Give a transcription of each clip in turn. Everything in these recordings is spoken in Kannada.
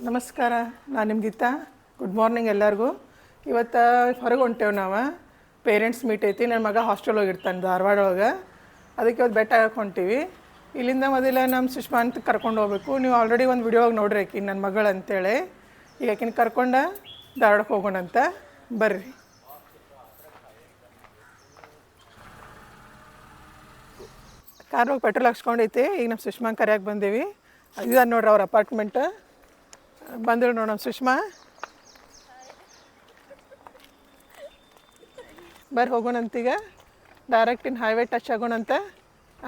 ನಮಸ್ಕಾರ, ನಾನು ನಿಮ್ಮ ಗೀತಾ. ಗುಡ್ ಮಾರ್ನಿಂಗ್ ಎಲ್ಲರಿಗೂ. ಇವತ್ತು ಹೊರಗೆ ಹೊಂಟೇವು ನಾವು. ಪೇರೆಂಟ್ಸ್ ಮೀಟ್ ಐತಿ ನನ್ನ ಮಗ ಹಾಸ್ಟೆಲ್ ಹೋಗಿರ್ತಾನೆ ಧಾರವಾಡ ಒಳಗೆ. ಅದಕ್ಕೆ ಇವತ್ತು ಬೆಟ್ಟ ಹೊಂಟೀವಿ ಇಲ್ಲಿಂದ ಮೊದಲ ನಮ್ಮ ಸುಷ್ಮಾ ಅಂತ ಕರ್ಕೊಂಡು ಹೋಗ್ಬೇಕು. ನೀವು ಆಲ್ರೆಡಿ ಒಂದು ವಿಡಿಯೋ ನೋಡ್ರಿ ಆಕಿ ನನ್ನ ಮಗಳು ಅಂತೇಳಿ. ಈಗ ಆಕಿನ ಕರ್ಕೊಂಡು ಧಾರವಾಡಕ್ಕೆ ಹೋಗೋಣ ಅಂತ ಬರ್ರಿ ಹೋಗಿ ಪೆಟ್ರೋಲ್ ಹಾಕ್ಸ್ಕೊಂಡೈತಿ ಈಗ ನಮ್ಮ ಸುಷ್ಮಾ ಕರೆಯಾಗಿ ಬಂದೀವಿ. ಇದ ನೋಡ್ರಿ ಅವ್ರ ಅಪಾರ್ಟ್ಮೆಂಟ್ ಬಂದ್ರು ನೋಡೋಣ. ಸುಷ್ಮಾ? ಬರ್ರಿ ಹೋಗೋಣಂತೀಗ? ಡೈರೆಕ್ಟ್ ಇನ್ ಹೈವೇ ಟಚ್ ಆಗೋಣಂತ.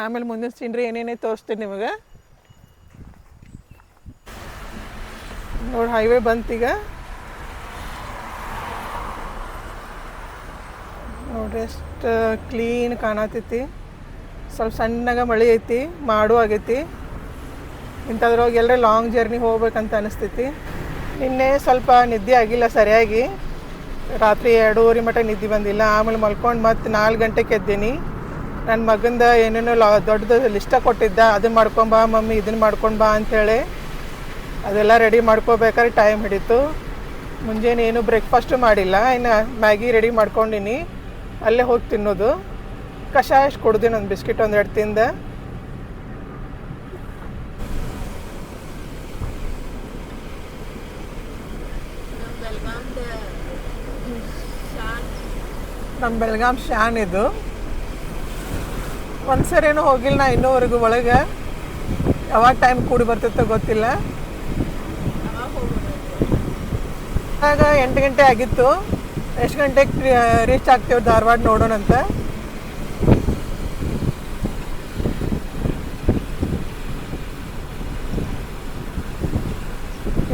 ಆಮೇಲೆ ಮುಂದಿನ ಸೀನ್ರಿ ಏನೇನೇ ತೋರಿಸ್ತೀನಿ ನಿಮಗೆ. ನೋಡಿ ಹೈವೇ ಬಂತೀಗ. ನೋಡ್ರಿ ಎಷ್ಟು ಕ್ಲೀನ್ ಕಾಣತೈತಿ. ಸ್ವಲ್ಪ ಸಣ್ಣಗೆ ಮಳೆ ಐತಿ, ಮಾಡು ಆಗೈತಿ. ಇಂಥದ್ರೊಳಗೆ ಎಲ್ಲರೂ ಲಾಂಗ್ ಜರ್ನಿ ಹೋಗ್ಬೇಕಂತ ಅನಿಸ್ತೈತಿ. ನಿನ್ನೆ ಸ್ವಲ್ಪ ನಿದ್ದೆ ಆಗಿಲ್ಲ ಸರಿಯಾಗಿ. ರಾತ್ರಿ ಎರಡೂವರೆ ಮಟ್ಟ ನಿದ್ದೆ ಬಂದಿಲ್ಲ. ಆಮೇಲೆ ಮಲ್ಕೊಂಡು ಮತ್ತೆ ನಾಲ್ಕು ಗಂಟೆಗೆ ಎದ್ದೀನಿ. ನನ್ನ ಮಗಂದ ಏನೇನೋ ಲಾ ದೊಡ್ಡದು ಲಿಸ್ಟ ಕೊಟ್ಟಿದ್ದ. ಅದನ್ನ ಮಾಡ್ಕೊಂಬಾ ಮಮ್ಮಿ ಇದನ್ನ ಮಾಡ್ಕೊಂಡು ಬಾ ಅಂಥೇಳಿ ಅದೆಲ್ಲ ರೆಡಿ ಮಾಡ್ಕೋಬೇಕಾದ್ರೆ ಟೈಮ್ ಹಿಡಿತು. ಮುಂಜಾನೆ ಏನು ಬ್ರೇಕ್ಫಾಸ್ಟು ಮಾಡಿಲ್ಲ. ಇನ್ನು ಮ್ಯಾಗಿ ರೆಡಿ ಮಾಡ್ಕೊಂಡಿನಿ. ಅಲ್ಲೇ ಹೋಗಿ ತಿನ್ನೋದು. ಕಷಾಯ ಕೊಡ್ತೀನಿ ಒಂದು ಬಿಸ್ಕಿಟ್ ಒಂದೆರಡು ತಿಂದೆ. ನಮ್ಮ ಬೆಳಗಾಂ ಶಾನ್ ಇದು. ಒಂದ್ಸರೇನು ಹೋಗಿಲ್ಲ ನಾ ಇನ್ನೂವರೆಗೂ ಒಳಗೆ. ಯಾವಾಗ ಟೈಮ್ ಕೂಡಿ ಬರ್ತೈತೋ ಗೊತ್ತಿಲ್ಲ. ಆಗ ಎಂಟು ಗಂಟೆ ಆಗಿತ್ತು. ಎಷ್ಟು ಗಂಟೆಗೆ ರೀಚ್ ಆಗ್ತೇವೆ ಧಾರವಾಡ ನೋಡೋಣಂತ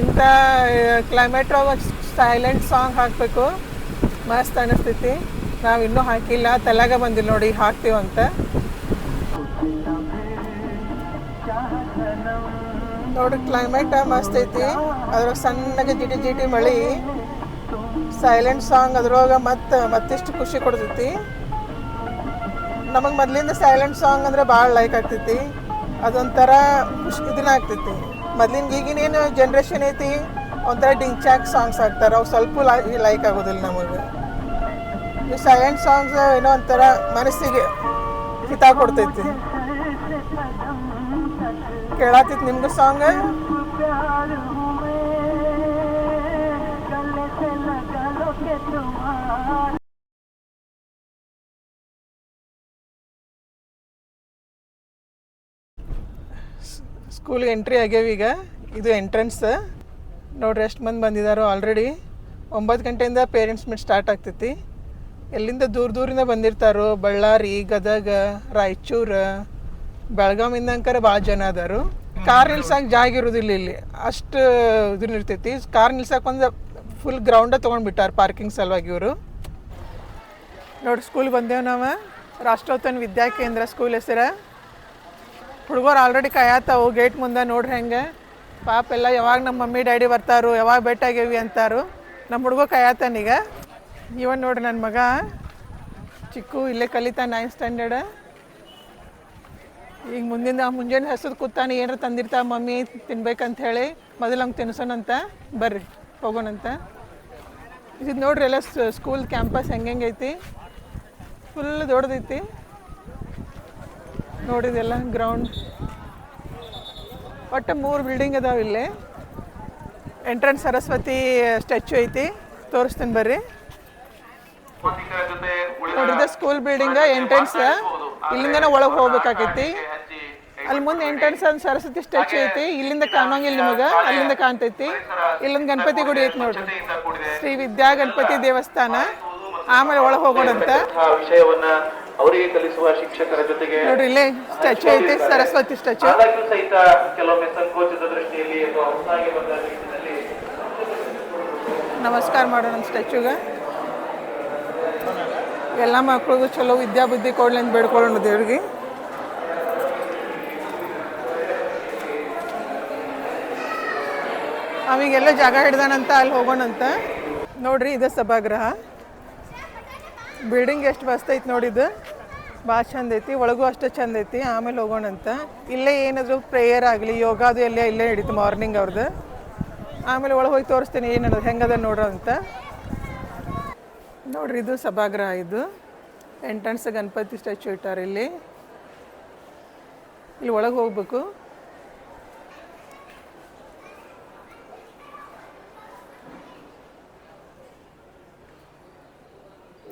ಇಂಥ ಕ್ಲೈಮೇಟ್ ಸೈಲೆಂಟ್ ಸಾಂಗ್ ಹಾಕಬೇಕು. ಮಸ್ತ್ ಅನಿಸ್ತೈತಿ. ನಾವು ಇನ್ನೂ ಹಾಕಿಲ್ಲ, ತಲೆಗೆ ಬಂದಿಲ್ಲ ನೋಡಿ ಹಾಕ್ತೀವಂತ ನೋಡಿ ಕ್ಲೈಮೇಟ್ ಮಸ್ತ್ ಐತಿ. ಅದ್ರಾಗ ಸಣ್ಣಗೆ ಜಿಟಿ ಜಿಟಿ ಮಳಿ. ಸೈಲೆಂಟ್ ಸಾಂಗ್ ಅದ್ರೊಳಗೆ ಮತ್ತೆ, ಮತ್ತಿಷ್ಟು ಖುಷಿ ಕೊಡ್ತೈತಿ. ನಮಗೆ ಮೊದಲಿಂದ ಸೈಲೆಂಟ್ ಸಾಂಗ್ ಅಂದರೆ ಭಾಳ ಲೈಕ್ ಆಗ್ತೈತಿ. ಅದೊಂಥರ ಖುಷಿ, ಇದನ್ನ ಆಗ್ತೈತಿ. ಮೊದ್ಲಿನ ಈಗಿನೇನು ಜನ್ರೇಷನ್ ಐತಿ, ಒಂಥರ ಡಿಂಚಾಕ್ ಸಾಂಗ್ಸ್ ಹಾಕ್ತಾರೆ. ಅವು ಸ್ವಲ್ಪ ಲೈಕ್ ಆಗೋದಿಲ್ಲ ನಮಗೆ. ಈ ಸೈಲೆಂಟ್ ಸಾಂಗ್ಸ್ ಏನೋ ಒಂಥರ ಮನಸ್ಸಿಗೆ ಹಿತ ಕೊಡ್ತೈತಿ ಕೇಳತ್ತಿತ್ತು ನಿಮ್ಗೆ ಸಾಂಗ್ ಸ್ಕೂಲ್ಗೆ ಎಂಟ್ರಿ ಆಗ್ಯಾವ ಈಗ. ಇದು ಎಂಟ್ರೆನ್ಸ್ ನೋಡ್ರಿ ಎಷ್ಟು ಮಂದಿ ಬಂದಿದ್ದಾರೋ ಆಲ್ರೆಡಿ ಒಂಬತ್ತು ಗಂಟೆಯಿಂದ ಪೇರೆಂಟ್ಸ್ ಮೀಟ್ ಸ್ಟಾರ್ಟ್ ಆಗ್ತೈತಿ. ಎಲ್ಲಿಂದ ದೂರ ದೂರಿಂದ ಬಂದಿರ್ತಾರೋ, ಬಳ್ಳಾರಿ, ಗದಗ, ರಾಯಚೂರು ಬೆಳಗಾವಿಂದ ಅಂಕರ ಭಾಳ ಜನ ಅದಾರು. ಕಾರ್ ನಿಲ್ಸಕ್ಕೆ ಜಾಗ ಇರೋದಿಲ್ಲ ಇಲ್ಲಿ. ಅಷ್ಟು ಇದನ್ನ ಇರ್ತೈತಿ. ಕಾರ್ ನಿಲ್ಸಕ್ಕೆ ಒಂದು ಫುಲ್ ಗ್ರೌಂಡ ತೊಗೊಂಡ್ಬಿಟ್ಟಾರ ಪಾರ್ಕಿಂಗ್ ಸಲುವಾಗಿ ಇವರು. ನೋಡಿ ಸ್ಕೂಲ್ ಬಂದೇವು ನಾವು. ರಾಷ್ಟ್ರೋತ್ತನ ವಿದ್ಯಾ ಕೇಂದ್ರ ಸ್ಕೂಲ್ ಹೆಸರು. ಹುಡುಗರು ಆಲ್ರೆಡಿ ಕಾಯತ್ತಾವು ಗೇಟ್ ಮುಂದೆ ನೋಡ್ರಿ ಹೆಂಗೆ. ಪಾಪ ಎಲ್ಲ ಯಾವಾಗ ನಮ್ಮ ಮಮ್ಮಿ, ಡ್ಯಾಡಿ ಬರ್ತಾರೋ, ಯಾವಾಗ ಭೇಟಾಗೇವಿ ಅಂತಾರು. ನಮ್ಮ ಹುಡುಗ ಕಾಯತ್ತಾನೀಗ ಇವನ್ ನೋಡ್ರಿ ನನ್ನ ಮಗ. ಚಿಕ್ಕು ಇಲ್ಲೇ ಕಲಿತಾ ನೈನ್ ಸ್ಟ್ಯಾಂಡರ್ಡ್ ಈಗ ಮುಂದಿನ ಮುಂಜಾನೆ ಹಸಿದ್ ಕೂತಾನೆ ಏನಾರ ತಂದಿರ್ತಾ, ಮಮ್ಮಿ, ತಿನ್ಬೇಕಂತ ಹೇಳಿ, ಮೊದಲು ಹಂಗೆ ತಿನ್ಸೋಣಂತ ಬರ್ರಿ ಹೋಗೋಣಂತ ಇದು ನೋಡ್ರಿ ಎಲ್ಲ ಸ್ಕೂಲ್ ಕ್ಯಾಂಪಸ್ ಹೆಂಗೆ ಐತಿ. ಫುಲ್ ದೊಡ್ಡದೈತಿ. ನೋಡಿದೆಲ್ಲ ಗ್ರೌಂಡ್ ಒಟ್ಟು ಮೂರು ಬಿಲ್ಡಿಂಗ್ ಅದಾವೆ ಇಲ್ಲಿ. ಎಂಟ್ರೆನ್ಸ್ ಸರಸ್ವತಿ ಸ್ಟ್ಯಾಚು ಐತಿ. ತೋರಿಸ್ತೀನಿ ಬರ್ರಿ. ನೋಡಿದ ಸ್ಕೂಲ್ ಬಿಲ್ಡಿಂಗ್ ಎಂಟ್ರೆನ್ಸ್ ಇಲ್ಲಿಂದನೇ ಒಳಗೆ ಹೋಗ್ಬೇಕಾಕೈತಿ ಅಲ್ಲಿ ಮುಂದೆ ಎಂಟ್ರೆನ್ಸ್ ಸರಸ್ವತಿ ಸ್ಟ್ಯಾಚು ಐತಿ. ಇಲ್ಲಿಂದ ಕಾಣೋಂಗಿಲ್ಲ ನಿಮಗೆ. ಅಲ್ಲಿಂದ ಕಾಣ್ತೈತಿ. ಇಲ್ಲಿಂದ ಗಣಪತಿ ಗುಡಿ ಐತಿ ನೋಡ್ರಿ. ಶ್ರೀ ವಿದ್ಯಾ ಗಣಪತಿ ದೇವಸ್ಥಾನ. ಆಮೇಲೆ ಒಳಗೆ ಹೋಗೋಣಂತ. ವಿಷಯವನ್ನ ಅವರಿಗೆ ಕಲಿಸುವ ಶಿಕ್ಷಕರ ಜೊತೆಗೆ ನೋಡ್ರಿ ಇಲ್ಲೇ ಸ್ಟ್ಯಾಚು ಐತಿ ಸರಸ್ವತಿ ಸ್ಟ್ಯಾಚು ಸಹಿತ ಕೆಲವೊಮ್ಮೆ ಸಂಕೋಚದ ದೃಷ್ಟಿಯಲ್ಲಿ ಅಥವಾ ಹೊಸದಾಗಿ ಬಂದ ನಮಸ್ಕಾರ ಮಾಡೋಣ ಸ್ಟ್ಯಾಚುಗೆ ಎಲ್ಲ ಮಕ್ಳಿಗೂ ಚಲೋ ವಿದ್ಯಾಬುದ್ಧಿ ಕೊಡ್ಲಿ ಅಂತ ಬೇಡ್ಕೊಳ್ಳೋಣ ದೇವ್ರಿಗೆ. ಅವಿಗೆಲ್ಲ ಜಾಗ ಹಿಡ್ದಾನಂತ ಅಲ್ಲಿ ಹೋಗೋಣಂತ. ನೋಡ್ರಿ ಇದು ಸಭಾಗೃಹ ಬಿಲ್ಡಿಂಗ್ ಎಷ್ಟು ಬಸ್ತೈತಿ ನೋಡಿದ್ದು ಭಾಳ ಚಂದ ಐತಿ, ಒಳಗೂ ಅಷ್ಟು ಚಂದ ಐತಿ, ಆಮೇಲೆ ಹೋಗೋಣಂತ. ಇಲ್ಲೇ ಏನಾದರೂ ಪ್ರೇಯರ್ ಆಗಲಿ, ಯೋಗ ಅದು ಎಲ್ಲ ಇಲ್ಲೇ ಹಿಡಿತು ಮಾರ್ನಿಂಗ್ ಅವ್ರದ್ದು ಆಮೇಲೆ ಒಳಗೆ ಹೋಗಿ ತೋರಿಸ್ತೀನಿ ಏನಾದ್ರು ಹೆಂಗದ ನೋಡ್ರಿ ಅಂತ. ನೋಡ್ರಿ, ಇದು ಸಭಾಗೃಹ ಇದು ಎಂಟ್ರೆನ್ಸ್ ಗಣಪತಿ ಸ್ಟ್ಯಾಚು ಇಟ್ಟಾರೆ ಇಲ್ಲಿ. ಇಲ್ಲಿ ಒಳಗೆ ಹೋಗ್ಬೇಕು.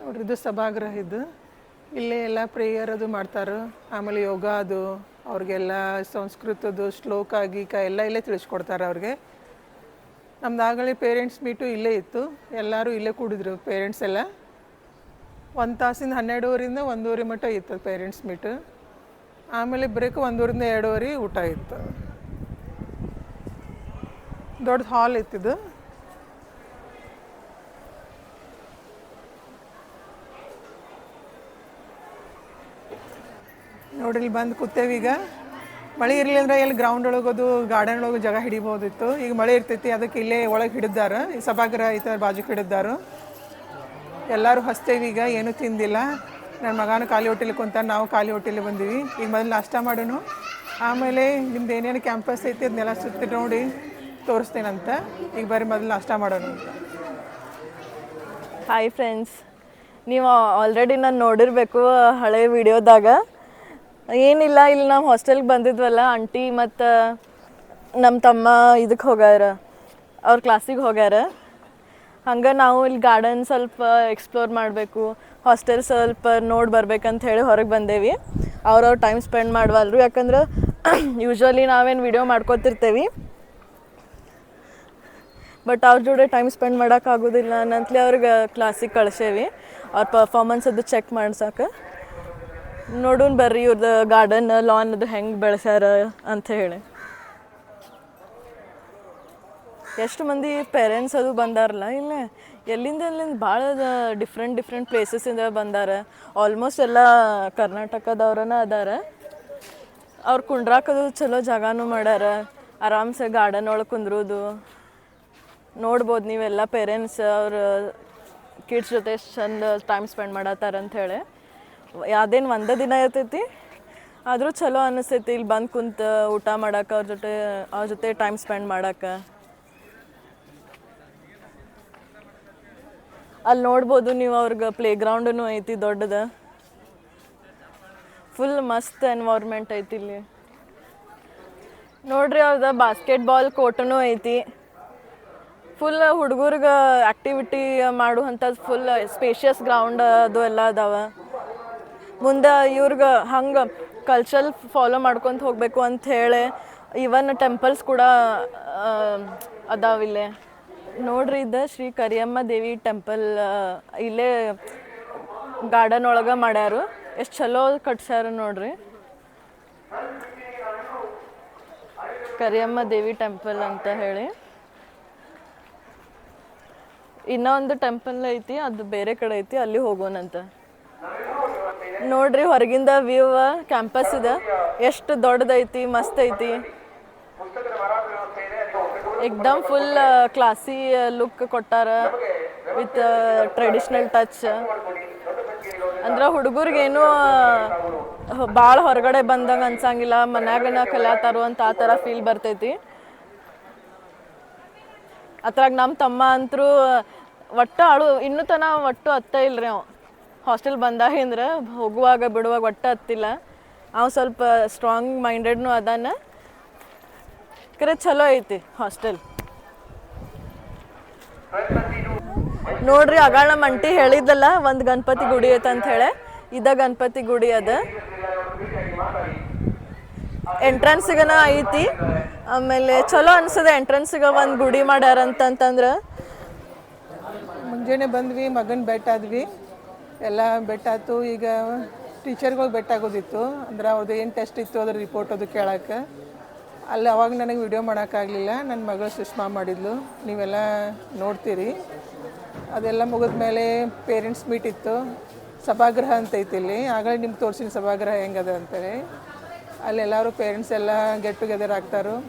ನೋಡ್ರಿ, ಇದು ಸಭಾಗೃಹ ಇದು. ಇಲ್ಲೇ ಎಲ್ಲ ಪ್ರೇಯರ್ ಅದು ಮಾಡ್ತಾರೆ. ಆಮೇಲೆ ಯೋಗ ಅದು, ಅವ್ರಿಗೆಲ್ಲ ಸಂಸ್ಕೃತದ್ದು ಶ್ಲೋಕ, ಗೀಕ ಎಲ್ಲ ಇಲ್ಲೇ ತಿಳಿಸ್ಕೊಡ್ತಾರೆ ಅವ್ರಿಗೆ. ನಮ್ದು ಆಗಲೇ ಪೇರೆಂಟ್ಸ್ ಮೀಟು ಇಲ್ಲೇ ಇತ್ತು. ಎಲ್ಲರೂ ಇಲ್ಲೇ ಕೂಡಿದ್ರು ಪೇರೆಂಟ್ಸ್ ಎಲ್ಲ. ಒಂದು ತಾಸಿಂದ ಹನ್ನೆರಡುವರೆಯಿಂದ ಒಂದೂವರೆ ಮಟ್ಟ ಇತ್ತು ಪೇರೆಂಟ್ಸ್ ಮೀಟು ಆಮೇಲೆ ಬ್ರೇಕ್ ಒಂದೂವರಿಂದ ಎರಡೂವರೆ ಊಟ ಇತ್ತು. ದೊಡ್ಡ ಹಾಲ್ ಇತ್ತಿದು. ನೋಡಿಲ್ಲಿ ಬಂದು ಕೂತೇವೀಗ. ಮಳೆ ಇರಲಿಲ್ಲ ಅಂದ್ರೆ ಎಲ್ಲಿ ಗ್ರೌಂಡ್ ಒಳಗೋದು ಗಾರ್ಡನ್ ಒಳಗೆ ಜಾಗ ಹಿಡಿಬೋದಿತ್ತು ಈಗ ಮಳೆ ಇರ್ತೈತಿ, ಅದಕ್ಕೆ ಇಲ್ಲೇ ಒಳಗೆ ಹಿಡಿದಾರ. ಈ ಥರ ಐತೆ ಬಾಜು ಹಿಡಿದಾರು. ಎಲ್ಲರೂ ಹಸ್ತೇವೆ ಈಗ, ಏನೂ ತಿಂದಿಲ್ಲ. ನನ್ನ ಮಗನ ಖಾಲಿ ಹೋಟೆಲ್ ಕುಂತ ನಾವು ಖಾಲಿ ಹೋಟೆಲ್ ಬಂದೀವಿ. ಈಗ ಮೊದಲು ನಾಷ್ಟ ಮಾಡೋಣ ಆಮೇಲೆ ನಿಮ್ದು ಏನೇನು ಕ್ಯಾಂಪಸ್ ಐತಿ ಅದನ್ನೆಲ್ಲ ಸುತ್ತಿ ನೋಡಿ ತೋರಿಸ್ತೇನಂತ. ಈಗ ಬರೀ ಮೊದಲು ನಾಷ್ಟ ಮಾಡೋಣ ಹಾಯ್ ಫ್ರೆಂಡ್ಸ್ ನೀವು ಆಲ್ರೆಡಿ ನಾನು ನೋಡಿರಬೇಕು ಹಳೆ ವಿಡಿಯೋದಾಗ ಏನಿಲ್ಲ, ಇಲ್ಲಿ ನಾವು ಹಾಸ್ಟೆಲ್ಗೆ ಬಂದಿದ್ವಲ್ಲ ಆಂಟಿ ಮತ್ತು ನಮ್ಮ ತಮ್ಮ ಇದಕ್ಕೆ ಹೋಗ್ಯಾರ, ಅವ್ರ ಕ್ಲಾಸಿಗೆ ಹೋಗ್ಯಾರ. ಹಂಗೆ ನಾವು ಇಲ್ಲಿ ಗಾರ್ಡನ್ ಸ್ವಲ್ಪ ಎಕ್ಸ್ಪ್ಲೋರ್ ಮಾಡಬೇಕು ಹಾಸ್ಟೆಲ್ ಸ್ವಲ್ಪ ನೋಡಿ ಬರ್ಬೇಕಂತ ಹೇಳಿ ಹೊರಗೆ ಬಂದೇವಿ. ಅವ್ರವ್ರ ಟೈಮ್ ಸ್ಪೆಂಡ್ ಮಾಡವಲ್ರು, ಯಾಕಂದ್ರೆ ಯೂಶ್ವಲಿ ನಾವೇನು ವಿಡಿಯೋ ಮಾಡ್ಕೋತಿರ್ತೇವಿ. ಬಟ್ ಅವ್ರ ಜೋಡಿ ಟೈಮ್ ಸ್ಪೆಂಡ್ ಮಾಡೋಕ್ಕಾಗೋದಿಲ್ಲ ಅನ್ನಂತಲೇ ಅವ್ರಿಗೆ ಕ್ಲಾಸಿಗೆ ಕಳ್ಸೇವಿ. ಅವ್ರ ಪರ್ಫಾರ್ಮೆನ್ಸ್ ಅದು ಚೆಕ್ ಮಾಡ್ಸಕ್ಕೆ ನೋಡೋಣ ಬರ್ರಿ ಇವ್ರದ್ದು ಗಾರ್ಡನ್ ಲಾನ್ ಅದು ಹೆಂಗೆ ಬೆಳೆಸ್ಯಾರ ಅಂತ ಹೇಳಿ. ಎಷ್ಟು ಮಂದಿ ಪೇರೆಂಟ್ಸ್ ಅದು ಬಂದಾರಲ್ಲ, ಇಲ್ಲ ಎಲ್ಲಿಂದ ಎಲ್ಲಿಂದ ಭಾಳ ಡಿಫ್ರೆಂಟ್ ಡಿಫ್ರೆಂಟ್ ಪ್ಲೇಸಸ್ಸಿಂದ ಬಂದಾರ. ಆಲ್ಮೋಸ್ಟ್ ಎಲ್ಲ ಕರ್ನಾಟಕದವ್ರನ್ನ ಅದಾರ. ಅವ್ರು ಕುಂಡ್ರಾಕದು ಚಲೋ ಜಾಗನೂ ಮಾಡ್ಯಾರ. ಆರಾಮ್ಸೆ ಗಾರ್ಡನ್ ಒಳಗೆ ಕುಂದ್ರೋದು. ನೋಡ್ಬೋದು ನೀವೆಲ್ಲ ಪೇರೆಂಟ್ಸ್ ಅವ್ರ ಕಿಡ್ಸ್ ಜೊತೆ ಎಷ್ಟು ಚಂದ ಟೈಮ್ ಸ್ಪೆಂಡ್ ಮಾಡತ್ತಾರ ಹೇಳಿ. ಅದೇನು ಒಂದೇ ದಿನ ಇರ್ತೈತಿ, ಆದರೂ ಚಲೋ ಅನಿಸ್ತೈತಿ ಇಲ್ಲಿ ಬಂದು ಕುಂತ ಊಟ ಮಾಡಕ್ಕೆ ಅವ್ರ ಜೊತೆ ಅವ್ರ ಜೊತೆ ಟೈಮ್ ಸ್ಪೆಂಡ್ ಮಾಡಕ್ಕೆ ಅಲ್ಲಿ ನೋಡ್ಬೋದು ನೀವು ಅವ್ರಿಗೆ ಪ್ಲೇ ಗ್ರೌಂಡೂ ಐತಿ ದೊಡ್ಡದ. ಫುಲ್ ಮಸ್ತ್ ಎನ್ವೈರ್ಮೆಂಟ್ ಐತಿ ಇಲ್ಲಿ. ನೋಡ್ರಿ ಅವ್ರದ ಬಾಸ್ಕೆಟ್ಬಾಲ್ ಕೋರ್ಟನು ಐತಿ. ಫುಲ್ ಹುಡುಗರ್ಗೆ ಆ್ಯಕ್ಟಿವಿಟಿ ಮಾಡುವಂಥದ್ದು ಫುಲ್ ಸ್ಪೇಷಿಯಸ್ ಗ್ರೌಂಡ್ ಅದು ಎಲ್ಲ ಅದಾವ. ಮುಂದೆ ಇವ್ರಿಗೆ ಹಂಗೆ ಕಲ್ಚರ್ ಫಾಲೋ ಮಾಡ್ಕೊತ ಹೋಗಬೇಕು ಅಂತ ಹೇಳಿ ಇವನ್ ಟೆಂಪಲ್ಸ್ ಕೂಡ ಅದಾವಿಲ್ಲೇ ನೋಡ್ರಿ ಇದು ಶ್ರೀ ಕರಿಯಮ್ಮ ದೇವಿ ಟೆಂಪಲ್ ಇಲ್ಲೇ ಗಾರ್ಡನ್ ಒಳಗೆ ಮಾಡ್ಯಾರು. ಎಷ್ಟು ಚಲೋ ಕಟ್ಸ್ಯಾರ ನೋಡ್ರಿ. ಕರಿಯಮ್ಮ ದೇವಿ ಟೆಂಪಲ್ ಅಂತ ಹೇಳಿ. ಇನ್ನೊಂದು ಟೆಂಪಲ್ ಐತಿ, ಅದು ಬೇರೆ ಕಡೆ ಐತಿ, ಅಲ್ಲಿ ಹೋಗೋಣಂತ. ನೋಡ್ರಿ ಹೊರಗಿಂದ ವ್ಯೂ ಕ್ಯಾಂಪಸ್ ಇದೆ. ಎಷ್ಟು ದೊಡ್ಡದೈತಿ ಮಸ್ತ್ ಐತಿ ಎಕ್ದಮ್ ಫುಲ್ ಕ್ಲಾಸಿ ಲುಕ್ ಕೊಟ್ಟಾರ ವಿತ್ ಟ್ರೆಡಿಷ್ನಲ್ ಟಚ್ ಅಂದ್ರೆ ಹುಡುಗರಿಗೇನು ಭಾಳ ಹೊರಗಡೆ ಬಂದಂಗ ಅನ್ಸಂಗಿಲ್ಲ. ಮನ್ಯಾಗನ ಕಲ್ಯಾತಾರು ಅಂತ ಆ ಥರ ಫೀಲ್ ಬರ್ತೈತಿ. ಅದ್ರಾಗ ನಮ್ಮ ತಮ್ಮ ಅಂತರೂ ಒಟ್ಟು ಅಳು ಇನ್ನೂ ತನ ಒಟ್ಟು ಅತ್ತ ಇಲ್ರಿ ಅವ. ಹಾಸ್ಟೆಲ್ ಬಂದಾಗಿಂದ್ರೆ ಹೋಗುವಾಗ, ಬಿಡುವಾಗ ಒಟ್ಟು ಹತ್ತಿಲ್ಲ. ಅವ ಸ್ವಲ್ಪ ಸ್ಟ್ರಾಂಗ್ ಮೈಂಡೆಡ್ನು ಅದಾನ. ಕರೆ ಚಲೋ ಐತಿ ಹಾಸ್ಟೆಲ್. ನೋಡ್ರಿ ಆಗಾಳ ನಮ್ಮ ಅಂಟಿ ಹೇಳಿದ್ದಲ್ಲ, ಒಂದು ಗಣಪತಿ ಗುಡಿ ಐತೆ ಅಂತ ಹೇಳಿ. ಇದ ಗಣಪತಿ ಗುಡಿ ಅದ. ಎಂಟ್ರೆನ್ಸಿಗನ ಐತಿ. ಆಮೇಲೆ ಚಲೋ ಅನ್ಸದ ಎಂಟ್ರೆನ್ಸಿಗೆ ಒಂದು ಗುಡಿ ಮಾಡ್ಯಾರ ಅಂತಂತಂದ್ರೆ ಮುಂಜಾನೆ ಬಂದ್ವಿ, ಮಗನ ಬೆಟ್ಟಾದ್ವಿ ಎಲ್ಲ ಬೆಟ್ಟಾಯ್ತು. ಈಗ ಟೀಚರ್ಗಳು ಬೆಟ್ಟಾಗೋದಿತ್ತು. ಅಂದ್ರೆ ಅವ್ರದ್ದು ಏನು ಟೆಸ್ಟ್ ಇತ್ತು ಅದ್ರ ರಿಪೋರ್ಟ್ ಅದು ಕೇಳಕ್ಕೆ. ಅಲ್ಲಿ, ಅವಾಗ ನನಗೆ ವಿಡಿಯೋ ಮಾಡೋಕ್ಕಾಗಲಿಲ್ಲ. ನನ್ನ ಮಗಳು ಸುಷ್ಮಾ ಮಾಡಿದ್ಲು. ನೀವೆಲ್ಲ ನೋಡ್ತೀರಿ. ಅದೆಲ್ಲ ಮುಗಿದ ಮೇಲೆ ಪೇರೆಂಟ್ಸ್ ಮೀಟ್ ಇತ್ತು. ಸಭಾಗೃಹ ಅಂತ ಐತಿ ಇಲ್ಲಿ. ಆಗಲೇ ನಿಮ್ಗೆ ತೋರಿಸಿನ ಸಭಾಗೃಹ ಹೆಂಗದ ಅಂತೇಳಿ. ಅಲ್ಲೆಲ್ಲರೂ ಪೇರೆಂಟ್ಸ್ ಎಲ್ಲ ಗೆಟ್ ಟುಗೆದರ್ ಆಗ್ತಾರು.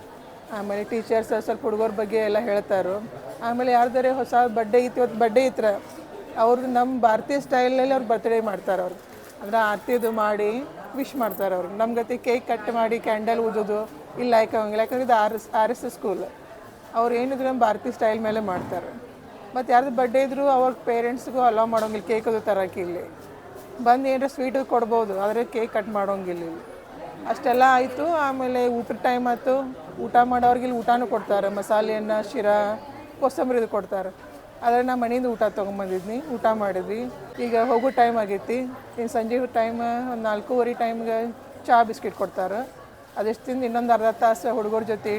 ಆಮೇಲೆ ಟೀಚರ್ಸ್ ಸ್ವಲ್ಪ ಹುಡುಗರ ಬಗ್ಗೆ ಎಲ್ಲ ಹೇಳ್ತಾರು. ಆಮೇಲೆ ಯಾರ್ದಾರೆ ಹೊಸ ಬಡ್ಡೆ ಇತ್ತು ಇವತ್ತು ಬಡ್ಡೆ ಇತ್ರ? ಅವ್ರದ್ದು ನಮ್ಮ ಭಾರತೀಯ ಸ್ಟೈಲಲ್ಲಿ ಅವ್ರು ಬರ್ತ್ಡೇ ಮಾಡ್ತಾರೆ ಅವ್ರು. ಅಂದ್ರೆ ಆರತಿದು ಮಾಡಿ ವಿಶ್ ಮಾಡ್ತಾರೆ ಅವರು. ನಮ್ಮ ಗತಿ ಕೇಕ್ ಕಟ್ ಮಾಡಿ ಕ್ಯಾಂಡಲ್ ಊದೋದು ಇಲ್ಲ ಯಾಕಂಗಿಲ್ಲ, ಯಾಕಂದ್ರೆ ಇದು R S R S school ಅವ್ರು ಏನಿದ್ರು ನಮ್ಮ ಭಾರತೀಯ ಸ್ಟೈಲ್ ಮೇಲೆ ಮಾಡ್ತಾರೆ. ಮತ್ತು ಯಾರ್ದು ಬರ್ಡೇ ಇದ್ದರೂ ಅವ್ರ ಪೇರೆಂಟ್ಸ್ಗೂ ಅಲೋ ಮಾಡೋಂಗಿಲ್ಲ ಕೇಕ್ ಅದು ತರೋಕೆ ಇಲ್ಲಿ. ಬಂದು ಏನಾರ ಸ್ವೀಟು ಕೊಡ್ಬೋದು, ಆದರೆ ಕೇಕ್ ಕಟ್ ಮಾಡೋಂಗಿಲ್ಲ ಇಲ್ಲಿ. ಅಷ್ಟೆಲ್ಲ ಆಯಿತು, ಆಮೇಲೆ ಊಟದ ಟೈಮ್ ಆಯಿತು. ಊಟ ಮಾಡೋರಿಗೆ ಇಲ್ಲಿ ಊಟನೂ ಕೊಡ್ತಾರೆ. ಮಸಾಲೆಯನ್ನು ಶಿರಾ, ಕೋಸಂಬರಿದು ಕೊಡ್ತಾರೆ. ಆದರೆ ನಾ ಮನೆಯಿಂದ ಊಟ ತೊಗೊಂಬಂದಿದ್ನಿ. ಊಟ ಮಾಡಿದ್ವಿ. ಈಗ ಹೋಗೋ ಟೈಮ್ ಆಗೈತಿ. ಇನ್ನು ಸಂಜೆ ಟೈಮ್ ಒಂದು ನಾಲ್ಕೂವರೆ ಟೈಮ್ಗೆ ಚಹಾ ಬಿಸ್ಕಿಟ್ ಕೊಡ್ತಾರೆ. ಅದೆಷ್ಟು ತಿಂದು ಇನ್ನೊಂದು ಅರ್ಧ ತಾಸು ಹುಡುಗರ ಜೊತೆ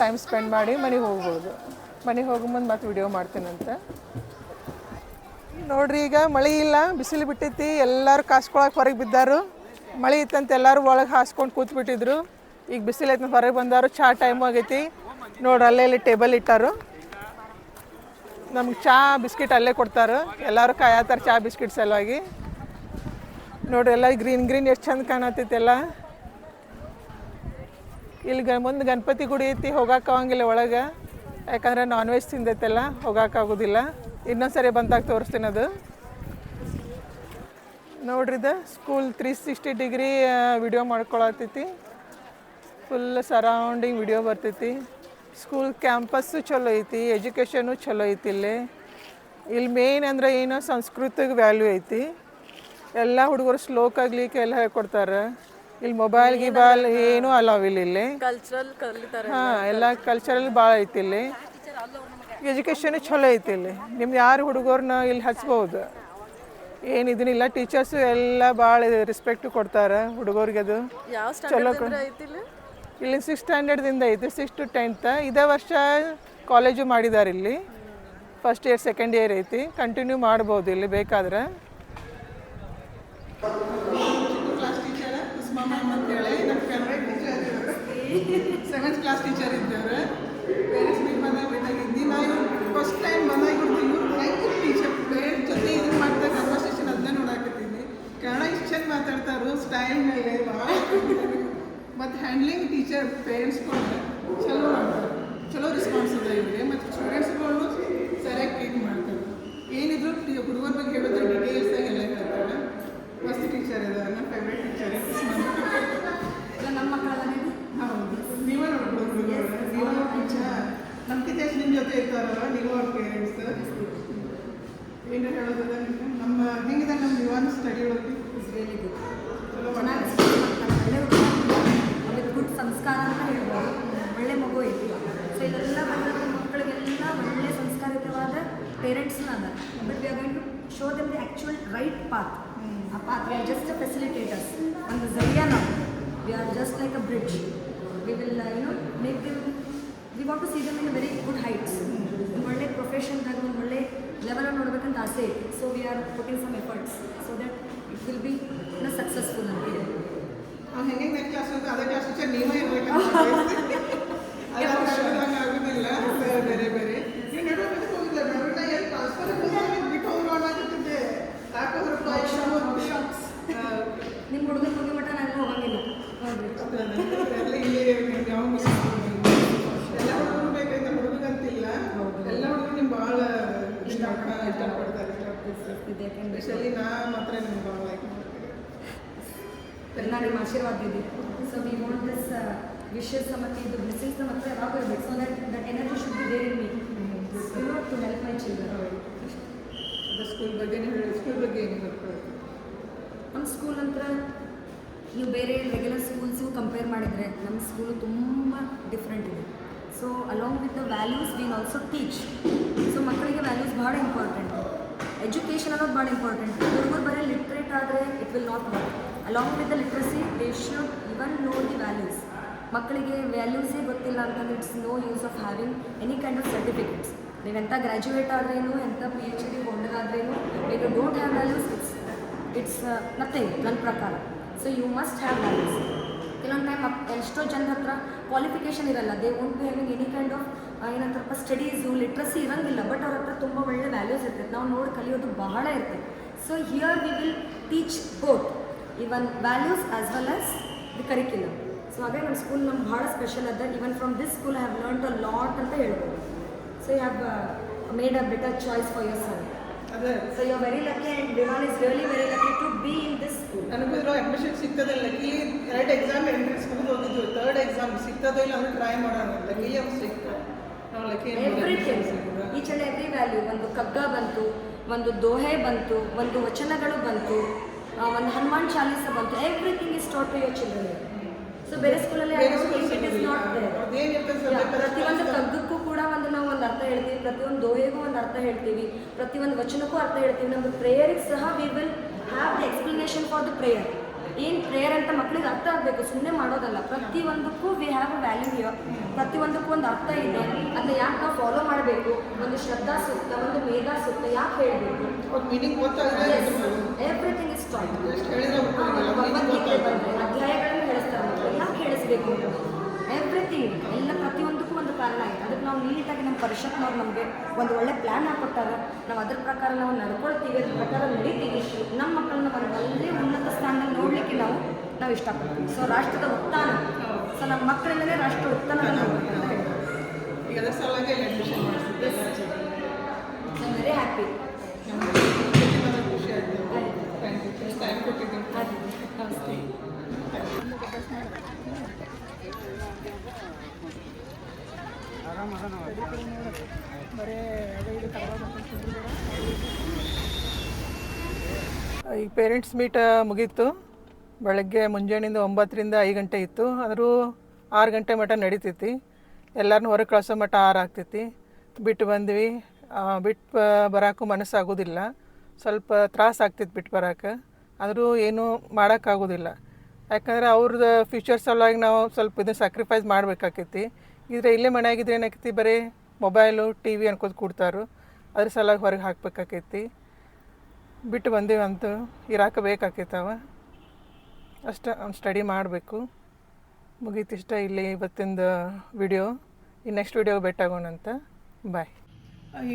ಟೈಮ್ ಸ್ಪೆಂಡ್ ಮಾಡಿ ಮನೆಗೆ ಹೋಗ್ಬೋದು. ಮನೆಗೆ ಹೋಗೋ ಮುಂದೆ ಮತ್ತೆ ವಿಡಿಯೋ ಮಾಡ್ತೀನಂತ. ನೋಡ್ರಿ ಈಗ ಮಳೆ ಇಲ್ಲ, ಬಿಸಿಲು ಬಿಟ್ಟೈತಿ. ಎಲ್ಲರೂ ಕಾಸ್ಕೊಳಕ್ಕೆ ಹೊರಗೆ ಬಿದ್ದಾರು. ಮಳೆ ಇತ್ತಂತ ಎಲ್ಲರೂ ಒಳಗೆ ಹಾಸ್ಕೊಂಡು ಕೂತ್ಬಿಟ್ಟಿದ್ರು. ಈಗ ಬಿಸಿಲು ಐತೆ ಹೊರಗೆ ಬಂದಾರು ಚಹಾ ಟೈಮ್ ಆಗೈತಿ. ನೋಡ್ರಿ ಅಲ್ಲೇ ಇಲ್ಲಿ ಟೇಬಲ್ ಇಟ್ಟಾರು. ನಮ್ಗೆ ಚಹಾ ಬಿಸ್ಕಿಟ್ ಅಲ್ಲೇ ಕೊಡ್ತಾರೆ. ಎಲ್ಲರೂ ಕಾಯತ್ತಾರೆ ಚಹಾ ಬಿಸ್ಕಿಟ್ ಸಲುವಾಗಿ. ನೋಡ್ರಿ ಎಲ್ಲ ಗ್ರೀನ್ ಗ್ರೀನ್ ಎಷ್ಟು ಚಂದ ಕಾಣತ್ತೈತೆಲ್ಲ ಇಲ್ಲಿ ಗ ಮುಂದೆ ಗಣಪತಿ ಗುಡಿ ಐತಿ ಹೋಗಕ್ಕೆ ಆಗಂಗಿಲ್ಲ ಒಳಗೆ. ಯಾಕಂದ್ರೆ ನಾನ್ ವೆಜ್ ತಿಂದೈತೆಲ್ಲ ಹೋಗೋಕ್ಕಾಗೋದಿಲ್ಲ ಇನ್ನೊಂದು ಸರಿ ಬಂದಾಗ ತೋರಿಸ್ತೀನಿ ಅದು. ಇದು school three sixty degree video ಮಾಡ್ಕೊಳತ್ತೈತಿ. Full surrounding video ಬರ್ತೈತಿ. ಸ್ಕೂಲ್ ಕ್ಯಾಂಪಸ್ಸು ಚಲೋ ಐತಿ ಎಜುಕೇಷನು ಚಲೋ ಐತಿ ಇಲ್ಲಿ. ಇಲ್ಲಿ ಮೇನ್ ಅಂದ್ರೆ ಏನು ಸಂಸ್ಕೃತಿಗೆ ವ್ಯಾಲ್ಯೂ ಐತಿ. ಎಲ್ಲ ಹುಡುಗರು ಶ್ಲೋಕ ಆಗ್ಲಿಕ್ಕೆ ಎಲ್ಲ ಹೇಳ್ಕೊಡ್ತಾರೆ ಇಲ್ಲಿ ಮೊಬೈಲ್ ಗಿಬೈಲ್ ಏನೂ ಅಲಾವ್ ಇಲ್ಲ ಇಲ್ಲಿ. ಹಾಂ ಎಲ್ಲ ಕಲ್ಚರಲ್ ಭಾಳ ಐತಿ ಇಲ್ಲಿ. ಎಜುಕೇಷನ್ ಚಲೋ ಐತಿ ಇಲ್ಲಿ. ನಿಮ್ದು ಯಾರು ಹುಡುಗರನ್ನ ಇಲ್ಲಿ ಹಚ್ಬೋದು? ಏನು ಇದನ್ನಿಲ್ಲ ಟೀಚರ್ಸು ಎಲ್ಲ ಭಾಳ ರೆಸ್ಪೆಕ್ಟ್ ಕೊಡ್ತಾರೆ ಹುಡುಗರಿಗೆ ಅದು ಚಲೋ ಇಲ್ಲಿ ಸಿಕ್ಸ್ ಸ್ಟ್ಯಾಂಡರ್ಡ್ದಿಂದ ಐತಿ ಸಿಕ್ಸ್ ಟು ಟೆಂತ್ ಇದೇ ವರ್ಷ ಕಾಲೇಜು ಮಾಡಿದ್ದಾರೆ ಇಲ್ಲಿ. ಫಸ್ಟ್ ಇಯರ್ ಸೆಕೆಂಡ್ ಇಯರ್ ಐತಿ. ಕಂಟಿನ್ಯೂ ಮಾಡ್ಬೋದು ಇಲ್ಲಿ ಬೇಕಾದ್ರೆ. ಕ್ಲಾಸ್ ಟೀಚರ್ ಇದ್ದವ್ರು ಪೇರೆಂಟ್ಸ್ ಮೀಟ್ ಬಂದಾಗ ಬೇಕಾಗಿದ್ದಿ ನಾವು ಫಸ್ಟ್ ಟೈಮ್ ಬಂದಾಗ ಇವ್ರು ಹೆಂಗೆ ಟೀಚರ್ ಪೇರೆಂಟ್ಸ್ ಜೊತೆ ಇದನ್ನ ಮಾಡ್ತಾ ಕನ್ವರ್ಸೇಷನ್ ಅದನ್ನ ನೋಡಾಕತ್ತೀನಿ ಕನ್ನಡ ಇಷ್ಟು ಚಂದ ಮಾತಾಡ್ತಾರೋ ಸ್ಟೈಲ್ ಮೇಲೆ ಭಾಳ ಮತ್ತು ಹ್ಯಾಂಡ್ಲಿಂಗ್ ಟೀಚರ್ ಪೇರೆಂಟ್ಸ್ಗಳು ಚಲೋ ಮಾಡ್ತಾರೆ ಚಲೋ ರೆಸ್ಪಾನ್ಸ್ ಇದೆ ಇವರಿಗೆ ಮತ್ತು ಸ್ಟೂಡೆಂಟ್ಸ್ಗಳು ಸರಿಯಾಗಿ ಟ್ರೀಟ್ ಮಾಡ್ತಾರೆ ಏನಿದ್ರು ಹುಡುಗರ ಬಗ್ಗೆ ಹೇಳಿದ್ರೆ ಡೀಟೇಲ್ಸ್ ಆಗಿ ಎಲ್ಲ ಹೇಳ್ತಾರೆ ಮಸ್ತ್ ಟೀಚರ್ ಇದ್ದಾರೆ ನನ್ನ ಫೇವ್ರೇಟ್ ಟೀಚರ್ ನಮ್ಮ ಮಕ್ಕಳಲ್ಲಿ ಹೌದು ನೀವೇ ನೋಡ್ಬೋದು ಹುಡುಗರು ನೀವೇ ಟೀಚರ್ ನಮ್ಮ ಹೆಚ್ಚು ನಿಮ್ಮ ಜೊತೆ ಇರ್ತಾರಲ್ಲ ನೀವು ಅವ್ರ ಪೇರೆಂಟ್ಸ್ ಏನು ಹೇಳೋದದ ನಿಮಗೆ ನಮ್ಮ ಹೆಂಗಿದೆ ನಮ್ಮ ನಿವಾನ್ ಸ್ಟಡಿ ಒಳಗೆ ಇಸ್ರೇಲಿಗೆ ಗುಡ್ ಚಲೋ ಚೆನ್ನಾಗಿ ಒಳ್ಳೆ ಅವ್ರಿಗೆ ಗುಡ್ ಸಂಸ್ಕಾರ ಅಂತ ಹೇಳ್ಬೋದು ಒಳ್ಳೆ ಮಗು ಐತಿ ಸೊ ಇದೆಲ್ಲ ಬಂದಿರೋ ಮಕ್ಕಳಿಗೆಲ್ಲ ಒಳ್ಳೆ ಸಂಸ್ಕಾರಿತವಾದ ಪೇರೆಂಟ್ಸ್ನ ಅದ but we are going to show them the actual right path a path we are just a facilitators ಒಂದು ಜರಿಯಾ ನಾವು. We are just like a bridge we will you know make them we want to see them in very good heights ಒಳ್ಳೆ ಪ್ರೊಫೆಷನ್ದಾಗ ಒಂದು ಒಳ್ಳೆ ಲೆವೆಲ್ ನೋಡ್ಬೇಕಂತ ಆಸೆ ಐತಿ so we are putting some efforts so that it will be successful ಅಂತ ಹೇಳಿ ಹೆಂಗೆ ಕ್ಲಾಸ್ ಅದೇ ಕ್ಲಾಸ್ ಟೀಚರ್ ನೀವೇ ಇರ್ಬೇಕಂತ ಹಂಗೆ ಆಗೋದಿಲ್ಲ ಬೇರೆ ಬೇರೆ ನೀವು ನಡುವೆ ಹೋಗಿಲ್ಲ ನಡುವೆ ಎಲ್ಲಿ ಟ್ರಾನ್ಸ್ಫರ್ ಬಿಟ್ಟು ಹೋಗಿ ಮಾಡಾಕತ್ತಿದ್ದೆ ಯಾಕಂದ್ರೆ ಶಾಪ್ಸ್ ನಿಮ್ಮ ಹುಡುಗನ ಮುಗಿ ಮಟ್ಟ ನಾನು ಹೋಗಂಗಿಲ್ಲ ನೋಡ್ರಿ ಎಲ್ಲ ಇಲ್ಲೇ ಇರ್ಬೇಕು, ಯಾವ miss ಮಾಡೋಂಗಿಲ್ಲ. ಎಲ್ಲ ಹುಡುಗರು ಬೇಕಂತ ಹುಡುಗಂತಿಲ್ಲ ಎಲ್ಲ ಹುಡುಗರು ನಿಮ್ಗೆ ಭಾಳ ಇಷ್ಟಪಡ್ತಾರೆ ಇಷ್ಟಪಡ್ತಾರೆ ಯಾಕೆಂದ್ರೆ ಸ್ಪೆಷಲಿ ನಾ ಮಾತ್ರ ನಿಮ್ಗೆ ಭಾಳ ಲೈಕ್ ಮಾಡ್ತೀನಿ ಎಲ್ಲ ನಿಮ್ಮ ಆಶೀರ್ವಾದ ಇದೆ? So we want this wishes ಮತ್ತು ಇದು ಬ್ಲೆಸ್ಸಿಂಗ್ಸ್ ಮತ್ತು ಯಾವಾಗ ಇರಬೇಕು so that that energy should be there in me to help my children school ಬಗ್ಗೆ ಹೇಳಿ ಸ್ಕೂಲ್ ಬಗ್ಗೆ ಏನು ನಮ್ಮ ಸ್ಕೂಲ್ ಅಂತ ನೀವು ಬೇರೆ ರೆಗ್ಯುಲರ್ ಸ್ಕೂಲ್ಸು ಕಂಪೇರ್ ಮಾಡಿದರೆ ನಮ್ಮ ಸ್ಕೂಲು ತುಂಬ ಡಿಫ್ರೆಂಟ್ ಇದೆ. So along with the values we also teach so ಮಕ್ಕಳಿಗೆ ವ್ಯಾಲ್ಯೂಸ್ ಭಾಳ ಇಂಪಾರ್ಟೆಂಟ್ ಎಜುಕೇಷನ್ ಅನ್ನೋದು ಭಾಳ ಇಂಪಾರ್ಟೆಂಟ್ ಹುಡುಗರು ಬರೀ ಲಿಟ್ರೇಟ್ ಆದರೆ it will not work along with the literacy they should even know the values ಮಕ್ಕಳಿಗೆ ವ್ಯಾಲ್ಯೂಸೇ ಗೊತ್ತಿಲ್ಲ ಅಂತಂದ್ರೆ it's no use of having any kind of certificates ನೀವೆಂಥ graduate ಆದ್ರೇನು ಎಂಥ ಪಿ ಎಚ್ ಡಿ ಹೋಲ್ಡರ್ ಆದ್ರೇನು when you don't have values it's it's nothing ನನ್ನ ಪ್ರಕಾರ. So you must have values ಕೆಲವೊಂದು ಟೈಮ್ ಎಷ್ಟೋ ಜನರ ಹತ್ರ ಕ್ವಾಲಿಫಿಕೇಷನ್ ಇರಲ್ಲ. They won't be having any kind of ಏನಂತಾರಪ್ಪ studies literacy ಇರೋಂಗಿಲ್ಲ. ಬಟ್ ಅವ್ರ ಹತ್ರ ತುಂಬ ಒಳ್ಳೆ ವ್ಯಾಲ್ಯೂಸ್ ಇರ್ತೈತೆ. ನಾವು ನೋಡಿ ಕಲಿಯೋದು ಬಹಳ ಇರ್ತೈತೆ. So here we will teach both even values as well as the curriculum so ಹಾಗೆ ನಮ್ಮ ಸ್ಕೂಲ್ ನಮ್ಗೆ ಭಾಳ ಸ್ಪೆಷಲ್ ಅದ. Even from this school I have learn a lot ಅಂತ ಹೇಳ್ಬೋದು. So you have made a better choice for your son ಅದೇ. So you very lucky and Diwan is really very lucky to be in this school ನನಗೂ ಇರೋ ಅಡ್ಮಿಷನ್ ಸಿಗ್ತದೆ ಲಕ್ಕಿ ಎರಡು ಎಕ್ಸಾಮ್ ಎಂಟ್ರೆನ್ಸ್ ಮುಗಿದು ಹೋಗಿದ್ದು ಥರ್ಡ್ ಎಕ್ಸಾಮ್ ಸಿಗ್ತದೋ ಇಲ್ಲ ಅಂದ್ರೆ ಟ್ರೈ ಮಾಡೋಣ ಲಕ್ಕಿ ಅವ್ರು ಸಿಕ್ತು everything each and every value ಒಂದು ಕಗ್ಗ ಬಂತು ಒಂದು ದೋಹೆ ಬಂತು ಒಂದು ವಚನಗಳು ಬಂತು. ಒಂದು ಹನುಮಾನ್ ಚಾಲೀಸ ಬಂತು. Everything is taught to your children so ಬೇರೆ ಸ್ಕೂಲಲ್ಲಿ ಇಟ್ ಇಸ್ ನಾಟ್ ಪ್ರತಿಯೊಂದು ಕಗ್ಗಕ್ಕೂ ಕೂಡ ಒಂದು ನಾವು ಒಂದು ಅರ್ಥ ಹೇಳ್ತೀವಿ. ಪ್ರತಿಯೊಂದು ದೋಹೆಗೂ ಒಂದು ಅರ್ಥ ಹೇಳ್ತೀವಿ. ಪ್ರತಿಯೊಂದು ವಚನಕ್ಕೂ ಅರ್ಥ ಹೇಳ್ತೀವಿ. ನಮ್ಮ ಪ್ರೇಯರಿಗೆ ಸಹ we will have the explanation for the prayer ಏನು ಪ್ರೇಯರ್ ಅಂತ ಮಕ್ಕಳಿಗೆ ಅರ್ಥ ಆಗಬೇಕು. ಸುಮ್ಮನೆ ಮಾಡೋದಲ್ಲ. ಪ್ರತಿಯೊಂದಕ್ಕೂ we have a value here ಪ್ರತಿಯೊಂದಕ್ಕೂ ಒಂದು ಅರ್ಥ ಇದೆ. ಅದನ್ನ ಯಾಕೆ ನಾವು ಫಾಲೋ ಮಾಡಬೇಕು? ಒಂದು ಶ್ರದ್ಧಾ ಸೂಕ್ತ ಒಂದು ಮೇಧಾ ಸೂಕ್ತ ಯಾಕೆ ಹೇಳಬೇಕು? ಮೀನಿಂಗ್ ಎವ್ರಿಥಿಂಗ್ ಇಸ್ ಗೊತ್ತಾಗಲ್ಲ ಭಗವದ್ಗೀತೆ ಬಂದರೆ ಅಧ್ಯಾಯಗಳನ್ನು ಹೇಳಿಸ್ತಾರೆ ಯಾಕೆ ಹೇಳಿಸ್ಬೇಕು? ಎವ್ರಿಥಿಂಗ್ ಎಲ್ಲ ಪ್ರತಿಯೊಂದಕ್ಕೂ ಒಂದು ಕಾರಣ ಇದೆ ಅದಕ್ಕೆ ನಾವು ನೀಟಾಗಿ ನಮ್ಮ ಪರಿಷತ್ನವ್ರು ನಮಗೆ ಒಂದು ಒಳ್ಳೆ ಪ್ಲ್ಯಾನ್ ಹಾಕೊಟ್ಟಾಗ ನಾವು ಅದ್ರ ಪ್ರಕಾರ ನಾವು ನಡ್ಕೊಳ್ತೀವಿ ಅದ್ರ ಪ್ರಕಾರ ನಡೀತೀವಿ. ನಮ್ಮ ಮಕ್ಕಳನ್ನ ಒಂದು ಉನ್ನತ ಸ್ಥಾನದಲ್ಲಿ ನೋಡಲಿಕ್ಕೆ ನಾವು ನಾವು ಇಷ್ಟಪಡ್ತೀವಿ. ಸೊ ರಾಷ್ಟ್ರದ ಉತ್ಥಾನ. ಸೊ ನಮ್ಮ ಮಕ್ಕಳಿಂದಲೇ ರಾಷ್ಟ್ರ ಉತ್ತಾನ ಮಾಡಿಸಿದ್ದೆ ಸೊ ವೆರಿ ಹ್ಯಾಪಿ ಖುಷಿ ಆಯಿತು ಥ್ಯಾಂಕ್ ಯು ಈಗ ಪೇರೆಂಟ್ಸ್ ಮೀಟ್ ಮುಗೀತು. ಬೆಳಗ್ಗೆ ಮುಂಜಾನೆಯಿಂದ ಒಂಬತ್ತರಿಂದ ಐದು ಗಂಟೆ ಇತ್ತು. ಆದರೂ ಆರು ಗಂಟೆ ಮಟ್ಟ ನಡೀತೈತಿ. ಎಲ್ಲರನ್ನೂ ಹೊರಗೆ ಕಳಿಸೋ ಮಟ್ಟ ಆರು ಆಗ್ತೈತಿ. ಬಿಟ್ಟು ಬಂದ್ವಿ. ಬಿಟ್ಟು ಬರೋಕ್ಕೂ ಮನಸ್ಸಾಗೋದಿಲ್ಲ ಸ್ವಲ್ಪ ತ್ರಾಸ ಆಗ್ತಿತ್ತು ಬಿಟ್ಟು ಬರೋಕೆ. ಆದರೂ ಏನೂ ಮಾಡೋಕ್ಕಾಗೋದಿಲ್ಲ. ಯಾಕಂದ್ರೆ ಅವ್ರದ್ದು ಫ್ಯೂಚರ್ ಸಲುವಾಗಿ ನಾವು ಸ್ವಲ್ಪ ಇದನ್ನು ಸ್ಯಾಕ್ರಿಫೈಸ್ ಮಾಡಬೇಕಾಕೈತಿ. ಇದ್ರೆ ಇಲ್ಲೇ ಮನೆಯಾಗಿದ್ರೆ ಏನಾಕೈತಿ? ಬರೀ ಮೊಬೈಲು ಟಿ ವಿ ಅನ್ಕೋದು ಕೊಡ್ತಾರು. ಅದ್ರ ಸಲುವಾಗಿ ಹೊರಗೆ ಹಾಕ್ಬೇಕಾಕೈತಿ. ಬಿಟ್ಟು ಬಂದೀವಿ ಅಂತೂ ಇರಾಕ ಬೇಕಾಕೈತವ ಅಷ್ಟ ಸ್ಟಡಿ ಮಾಡಬೇಕು. ಮುಗೀತಿಷ್ಟ ಇಲ್ಲಿ ಇವತ್ತಿಂದ ವಿಡಿಯೋ ಈ ನೆಕ್ಸ್ಟ್ ವಿಡಿಯೋ ಭೇಟಾಗೋಣಂತ ಬಾಯ್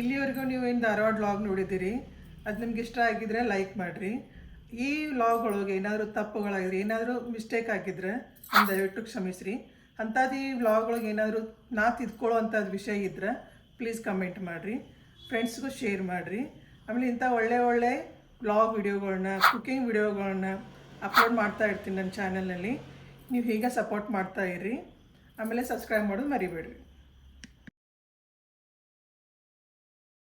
ಇಲ್ಲಿವರೆಗೂ ನೀವು ಏನು ಧಾರವಾಡ ವ್ಲಾಗ್ ನೋಡಿದ್ದೀರಿ? ಅದು ನಿಮ್ಗೆ ಇಷ್ಟ ಆಗಿದ್ರೆ ಲೈಕ್ ಮಾಡಿರಿ. ಈ ವ್ಲಾಗ್ ಒಳಗೆ ಏನಾದರೂ ತಪ್ಪುಗಳಾಗಿದ್ರೆ, ಏನಾದರೂ ಮಿಸ್ಟೇಕ್ ಆಗಿದ್ರೆ ಒಂದು ದಯವಿಟ್ಟು ಕ್ಷಮಿಸ್ರಿ. ಅಂಥದ್ದು ಈ ವ್ಲಾಗ್ ಒಳಗೆ ಏನಾದರೂ ನಾ ತಿದ್ಕೊಳ್ಳೋ ಅಂಥದ್ದು ವಿಷಯ ಇದ್ರೆ ಪ್ಲೀಸ್ ಕಮೆಂಟ್ ಮಾಡಿರಿ. ಫ್ರೆಂಡ್ಸ್ಗೂ ಶೇರ್ ಮಾಡಿರಿ. ಆಮೇಲೆ ಇಂಥ ಒಳ್ಳೆ ಒಳ್ಳೆ ವ್ಲಾಗ್ ವಿಡಿಯೋಗಳನ್ನ ಕುಕಿಂಗ್ ವಿಡಿಯೋಗಳನ್ನ ಅಪ್ಲೋಡ್ ಮಾಡ್ತಾ ಇರ್ತೀನಿ ನನ್ನ ಚಾನಲ್ನಲ್ಲಿ ನೀವು ಹೀಗೆ ಸಪೋರ್ಟ್ ಮಾಡ್ತಾ ಇರ್ರಿ. ಆಮೇಲೆ ಸಬ್ಸ್ಕ್ರೈಬ್ ಮಾಡೋದು ಮರಿಬೇಡ್ರಿ.